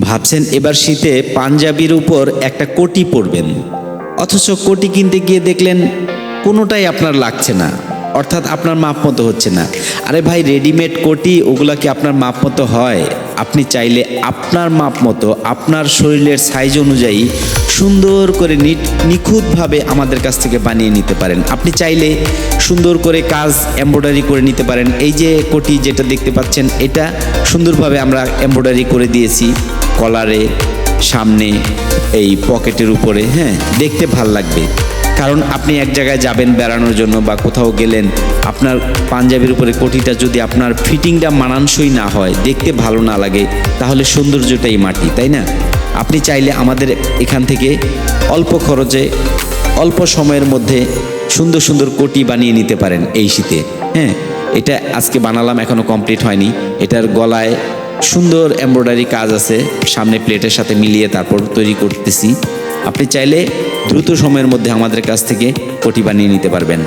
ভাবছেন এবার শীতে পাঞ্জাবির উপর একটা কোটি পরবেন। অথচ কোটি কিনতে গিয়ে দেখলেন কোনোটাই আপনার লাগছে না। অর্থাৎ আপনার মাপ মতো হচ্ছে না। আরে ভাই, রেডিমেড কোটি, ওগুলা কি আপনার মাপ মতো হয়? আপনি চাইলে আপনার মাপ মতো, আপনার শরীরের সাইজ অনুযায়ী সুন্দর করে নিখুঁতভাবে আমাদের কাছ থেকে বানিয়ে নিতে পারেন। আপনি চাইলে সুন্দর করে কাজ এমব্রয়ডারি করে নিতে পারেন। এই যে কোটি যেটা দেখতে পাচ্ছেন, এটা সুন্দরভাবে আমরা এমব্রয়ডারি করে দিয়েছি। কলারে সামনে এই পকেটের উপরে হ্যাঁ দেখতে ভালো লাগবে। কারণ আপনি এক জায়গায় যাবেন বেড়ানোর জন্য বা কোথাও গেলেন, আপনার পাঞ্জাবির উপরে কোটিটা যদি আপনার ফিটিংটা মানানসই না হয়, দেখতে ভালো না লাগে, তাহলে সৌন্দর্যটাই মাটি, তাই না? আপনি চাইলে আমাদের এখান থেকে অল্প খরচে, অল্প সময়ের মধ্যে সুন্দর সুন্দর কোটি বানিয়ে নিতে পারেন এই শীতে হ্যাঁ। এটা আজকে বানালাম এখনও কমপ্লিট হয়নি। এটার গলায় সুন্দর এমব্রয়ডারি কাজ আছে। সামনে প্লেটের সাথে মিলিয়ে তারপর তৈরি করতেছি। আপনি চাইলে দ্রুত সময়ের মধ্যে আমাদের কাছ থেকে কোটি বানিয়ে নিতে পারবেন।